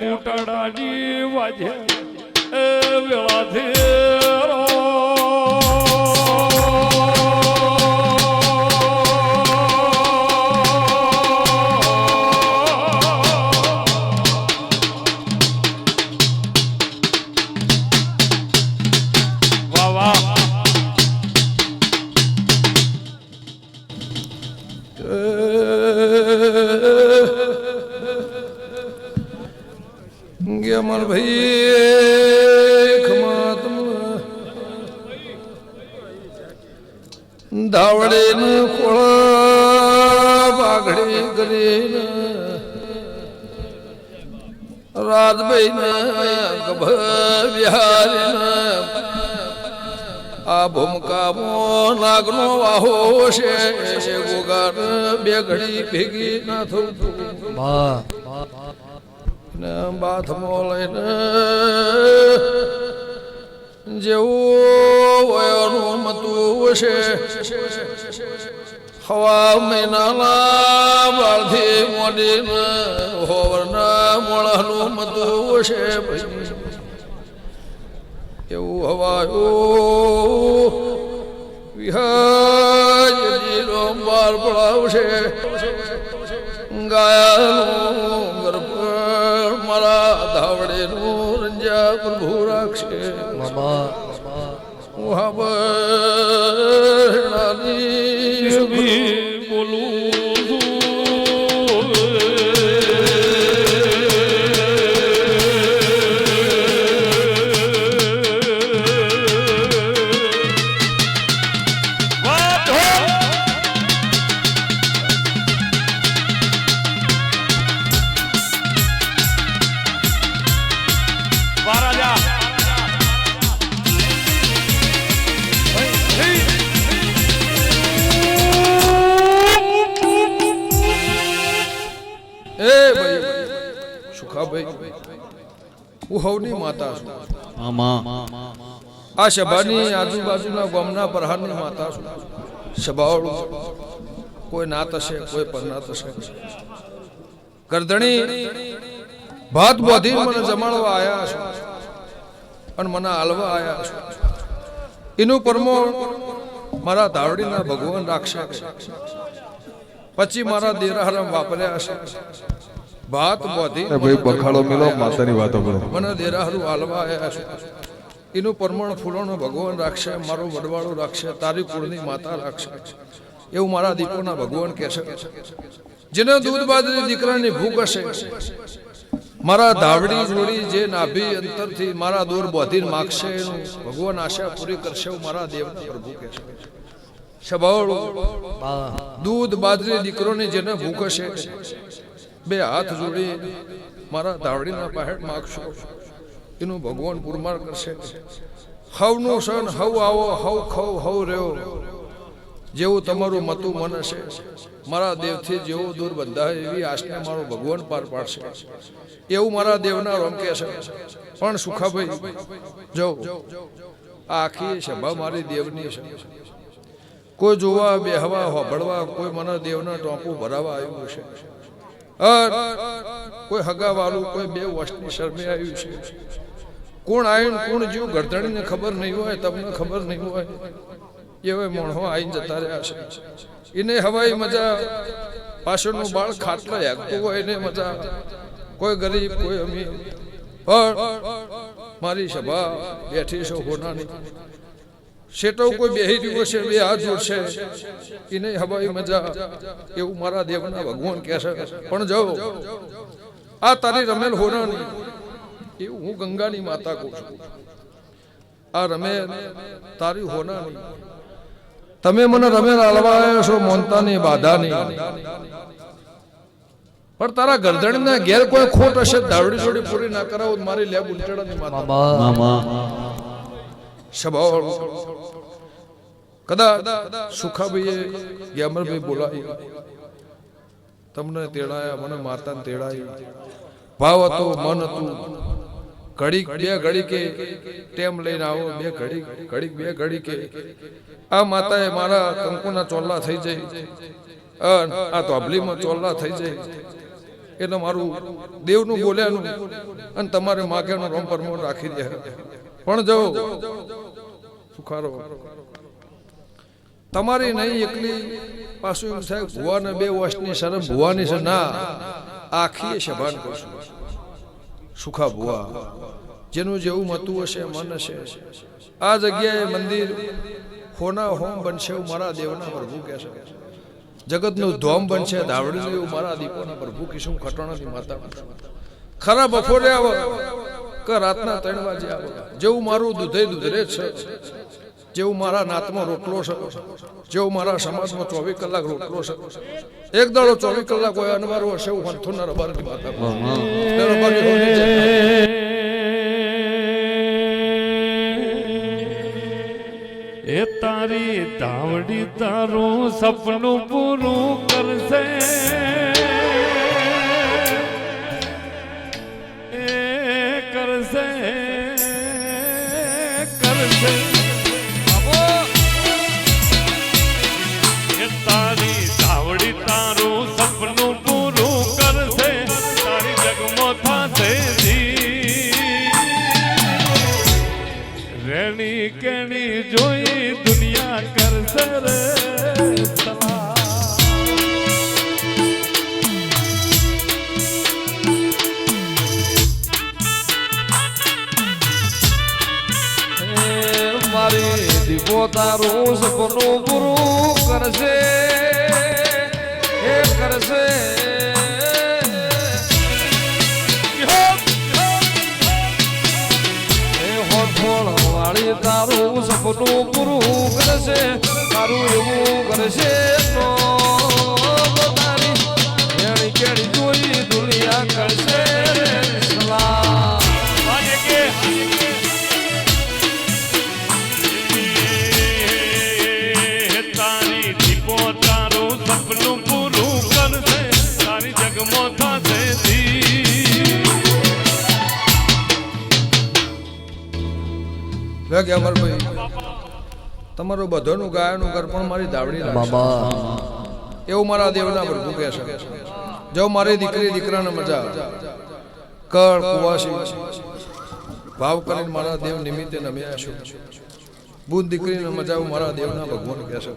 મારી લેબુ ટાડાની વાજે વેળાથી કે અમાર ભાઈ ધાવડે ને કોળા પાઘડી કરીને રાજભાઈ ને ગભ બિહારી ને આ ભૂમકામો નાગનો વાહો છે ગોગાર બે ઘડી ભેગી ના થવું ને બાથમો જેવું વયોનું મતું હવા મહિનાના બાળથી મોડીને હોવરના મોળાનું મતું છે એવું હવાયું વિહાજનો બાર પડાવશે. ગાયાનું ગર્ભ પ્રભુ રાખશે ઉહાબરણાની ભાઈ. હું હવની માતા છું. આ સભાની આજુબાજુના ગામના પ્રહારની માતા છું. સભાવાળું કોઈ ના હશે કોઈ પર ના થશે ગરદણી ભાત બોધી મને જમાડવા આવ્યા છો અને મને હાલવા આવ્યા છો. એનું પરમો મારા ધાવડીના ભગવાન રાખશે. પછી મારા દેરાહરામ વાપર્યા હશે. ભાત બોધી. એ ભાઈ બખાડો મેલો માતાની વાતો કરો. મને દેરાહરું હાલવા આવ્યા છે. એનું પરમાણ ફૂલોનો ભગવાન રાખશે મારો વડવાળો રાખશે તારી કુળની માતા રાખશે. એવું મારા દીકરોના ભગવાન કહે છે. જેને દૂધ બાજરી દીકરાની ભૂખ હશે. મારા ધાવડી જોડી જે નાભી અંતરથી મારા દૂર બોધીને માગશે એનું ભગવાન આશા પૂરી કરશે એવું મારા દેવના પ્રભુ કહે છે. સભાવાળો દૂધ બાજરી દીકરોની જેને ભૂખ હશે બે હાથ જોડી મારા ધાવડીના પહેડ માગશો. એનું ભગવાન પુરમાર કરશે. હવનું સન હવ આવો હવ ખવ હવ રહ્યો. જેવું તમારું મતું મન હશે મારા દેવથી જેવો દૂર બંધાય એવી આશને મારો ભગવાન પાર પાડશે. એવું મારા દેવના રોમ કહે છે. પણ સુખાભાઈ જો આખી સભા મારી દેવની છે. કોઈ જોવા બેહવા હોબળવા કોઈ મને દેવના ટોપું ભરાવા આવ્યું છે. કોઈ હગા વાળું કોઈ બે વર્ષની શરમે આવ્યું છે. કોણ આવ્યું કોણ જીવ ગરદણીને ખબર નહીં હોય, તમને ખબર નહીં હોય. એવે મોણો આવીને જતા રહ્યા છે. એને હવાઈ મજા, પાછળનું બાળ ખાટલા હેગતું હોય એને મજા. કોઈ ગરીબ, કોઈ અમીર. પણ મારી સભા બેઠી છે હોનાની. શેટો કોઈ બેહી દિવસ છે બે હાથ જોડશે નહીં હવાઈ મજા. એવું મારા દેવના ભગવાન કહે છે. પણ જાઓ આ તારી રમેલ હોનાની. એવું હું ગંગાની માતા કહું છું. આ રમે તારી હોનાની. તમે મને રમેલ આલવા છો મોનતાની બાધાની. પણ તારા ગરદણના ઘેર કોઈ ખોટ હશે દાવડી જોડી પૂરી ના કરાવો મારી લેબ ઉલટેડાની માતા. સભાવાળું કદાચ સુખાભાઈએ ગ્યામરભાઈ બોલાવી તમને તેડાયા, મને માતાને તેડાવી ભાવ હતો, મન હતું. ઘડીક બે ઘડી કે ટેમ લઈને આવો, બે ઘડી ઘડીક બે ઘડી કે આ માતાએ મારા કંકુના ચોલ્લા થઈ જાય. આ તો અબલીમાં ચોલ્લા થઈ જાય. એટલે મારું દેવનું બોલ્યાનું અને તમારે માગેનું રોમ પરમો રાખી દે. પણ જો, સુખારો. તમારી નહીં એકલી. પાછું એમ થાય, ભુવાને બે વર્ષની શરમ ભુવાની છે. ના, આખી શભાન કરશું સુખા ભુવા, જેનું જેવું મતું હશે, મન હશે. આ જગ્યાએ મંદિર હોના હોમ બનશે એવું મારા દેવના પ્રભુ કહેશે જગતનું ધોમ બનશે, ધાવડીનું એવું મારા દીપોના પ્રભુ કીશું ખટોણાની માતા ખરા બફોરે આવો, કે રાતના ત્રણ વાગે આવો. જેવું મારું દૂધે દૂધરે છે. જેવું મારા નાતમાં રોટલો છે, જેવું મારા સમાજમાં ચોવીસ કલાક રોટલો છે. એક દાડો ચોવીસ કલાક હોય, અનવારો હશે રબારની માતા ને રબારી એ તારી તાવડી તારું સપનું પૂરું કરશે. દીવો તારું સપનું પૂરું કરશે એ કરશે તારું સપનું પૂરું કરશે તારું એવું કરશે લે કે અમરભાઈ તમારું બધાનું ગાયનું ઘર પણ મારી દાવડી બાબા એવું મારા દેવના પ્રભુ કહે છે. જો મારી દીકરી દીકરાને મજા કળ, કુવાસી. ભાવ કરીને મારા દેવ નિમિત્તે નમ્યા છું. બુદ્ધ દીકરીને મજા મારા દેવના ભગવાન કહે છે.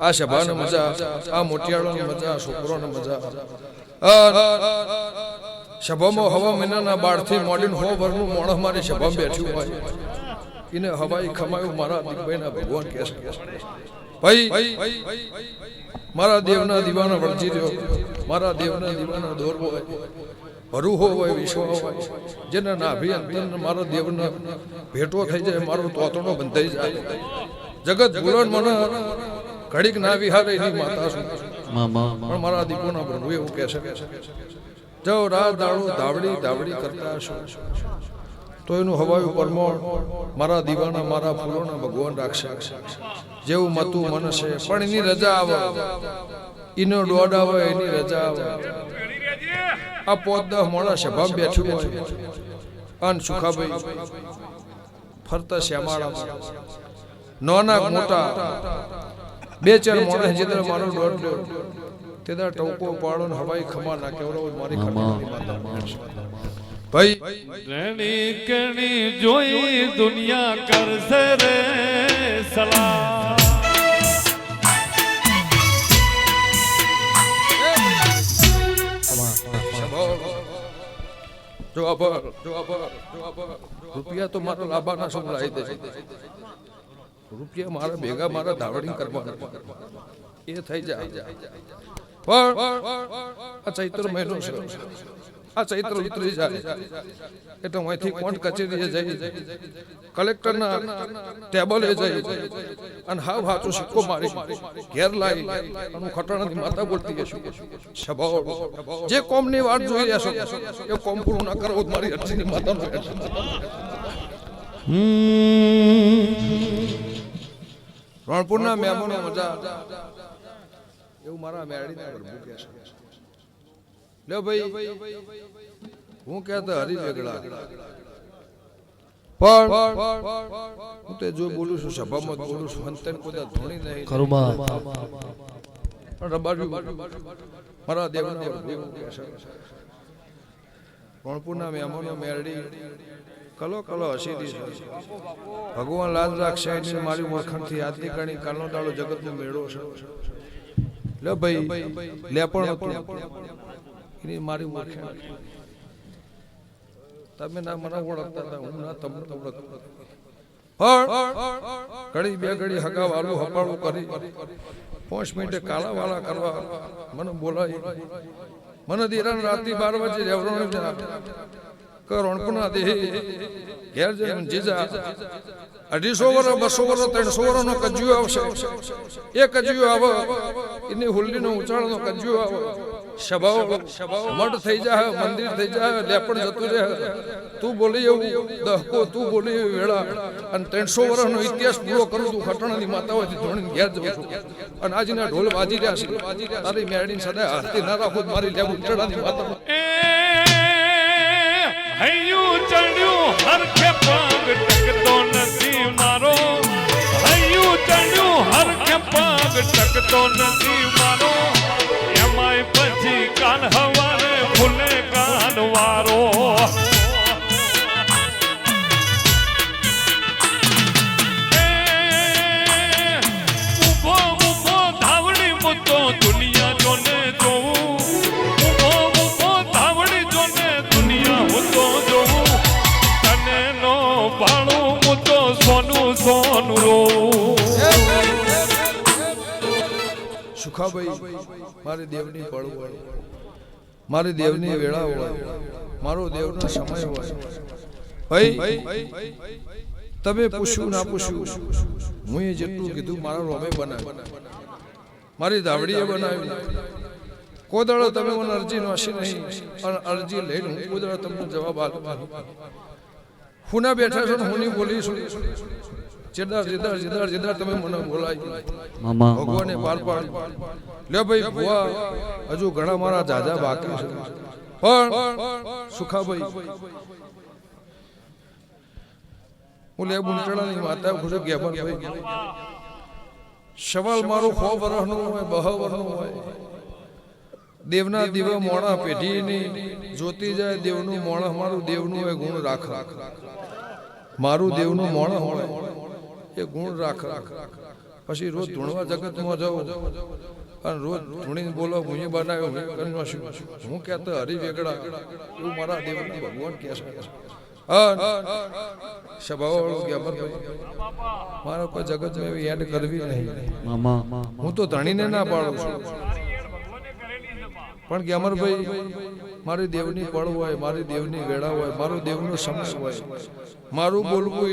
આ સભાને મજા આ મોટિયાળોને મજા આ છોકરોને મજા સભામાં હવા મહિનાના બાળથી મોડીને હો ભરનું મોણસ મારી સભામાં બેઠ્યું હોય. એને હવાઈ ખમાયું મારા દીપભાઈના ભગવાન કહે છે ભાઈ મારા દેવના દીવાના વળજી રહ્યો. મારા દેવના દીવાના દોરવો હોય. ભરુહો હોય વિશ્વ હોય. જેના નાભી અંતર મારા દેવના ભેટો થઈ જાય મારો તોતણો બંધાઈ જાય. જગત ભૂલણ મને ઘડીક ના વિહારે એની માતા છું પણ મારા દીપોના પ્રભુ એવું કહે છે. જો રાત દાડો ધાવડી ધાવડી કરતા હશો તો એનું હવાયું પરમોણ મારા દીવાના, મારા ફૂલોના ભગવાન રાખશે. જેવું મતું મન છે પણ એની રજા આવે. એનો દોડ આવે, એની રજા આવે. આ પોત દહ મોડા સભા બેઠું હોય. અન સુખાભાઈ, ફરતા શ્યામાળા. નોના મોટા, બે ચાર મોડા જેદર મારો દોડ તેદાર ટોકો પાડો ને હવાઈ ખમા ના કેવડો મારી માતા ભાઈ રેણી કેણી જોઈ દુનિયા કરશે રે સલાહ. રૂપિયા તો મારા લાભાના દે રૂપિયા મારા ભેગા મારા ધાવડી કરવાના એ થઈ જાય પણ આ ચૈત્ર મહિનો છે. આ ચૈત્ર ઉતરી જાય એટલે અહીંથી કોર્ટ કચેરીએ જઈ, કલેક્ટરના ટેબલે જઈ અને હાવ હાચો સિક્કો મારી, ઘેર લાવી અને હું ખટાણાની માતા બોલતી હશું સભાઓ જે કોમની વાત જોઈ રહ્યા છો, એ કોમ પૂરું ના કરવો મારી અરજીની માતાનો કહેશે. રણપુરના મહેમાનો મજા. એવું મારા મેળીના પ્રભુ કહે છે. લ્યો ભાઈ હું કહેતો હરી બેગડા પણ હું તે જો બોલું છું સભામાં બોલું છું અંતર કોઈ ધોણી નહીં. કરુમા પણ રબાડ્યું મારા દેવના દેવ રણપુરના મહેમાનો મેરડી. કલો કલો હસી દીધી ભગવાન લાજ રાખશે એની મારી ઓળખાણથી યાદની કરણી કાલનો દાડો જગતનો મેળો છે. લે ભાઈ લે પણ. હતું એની મારી ઓળખાણ તમે ના મને ઓળખતા હતા, હું ના તમને ઓળખતો. ઘડી બે ઘડી હગા વાળું હપાળું કરી. પાંચ મિનિટે કાળા વાળા કરવા મને બોલાય મને દીરાન રાતની બાર વાગે રેવરણ કરોણપુના દેહ ઘેર જઈને જીજા. અઢીસો વર્ષ બસો વર્ષ ત્રણસો વર્ષ નો કજ્જુ આવશે. એ કજ્જુ આવે, એની હુલ્લી નો ઉચાળ નો કજ્જુ આવે. સભાઓ મઠ થઈ જાય મંદિર થઈ જાય લેપણ જતું રહે. તું બોલી એવું, દહકો, તું બોલી એવું વેળા. અને ત્રણસો વર્ષનો ઇતિહાસ પૂરો કરું તું ખટણાની માતાઓથી ધોણીને ઘેર જવું છું. અને આજના ઢોલ વાજી રહ્યા છે. તારી મેળીને સદાય હાથથી ના રાખો મારી લેવું ઉચડાની માતા. હૈયું ચડ્યું હરખે પાંગ ટકતો નથી મારો. હૈયું ચડ્યું હરખે પાંગ ટકતો નથી મારો. એમાંય પછી કાલ હવારે ભૂલે કાન વારો એ, ઊભો ઊભો ધાવડી મુદ્દો દુનિયા જોને જોઉં ઊભો ઊભો ધાવડી જોને દુનિયા હું તો જોઉં તને નો ભાણું હું તો સોનું સોનું રોઉં સુખાભાઈ મારે દેવની પળ હોય. મારે દેવની વેળા હોય. મારો દેવનો સમય હોય. ભાઈ, તમે પૂછ્યું ના પૂછ્યું, હું એ જેટલું કીધું મારા રોમે બનાવ્યું. મારી ધાવડીએ બનાવ્યું. કોદાળો તમે મને અરજી નોશી નહીં, અને અરજી લઈને હું કોદાળો તમને જવાબ આપું. હુના બેઠા છો નહીં બોલી બોલીશું જેદાર જેદાર જેદાર જેદાર તમે મને બોલાય. ભગવાને પાર પાડી. લે ભાઈ ભુવા હજુ ઘણા મારા જાજા બાકી છે. પણ સુખાભાઈ હું લે બુંટણાની માતા ખુશ ગયા ભાઈ સવાલ મારું સો વર્ષનું હોય બહ વર્ષનું હોય. દેવના દીવે મોણા પેઢીની જોતી જાય દેવનું મોણા મારું દેવનું હોય ગુણ રાખ મારું દેવનું મોણા હોય. એ ગુણ રાખ પછી રોજ ધૂણવા જગતમાં જવું અને રોજ ધૂણીને બોલો હું બનાવ્યો હું કહેતો હરી વેગડા એવું મારા દેવના ભગવાન કહે છે. મારે કોઈ જગતમાં એવી એડ કરવી નહીં. હું તો ધણીને ના પાડું છું. પણ કે અમરભાઈ મારી દેવની પળ હોય મારી દેવની વેળા હોય મારું દેવનો સમસ હોય. મારું બોલવું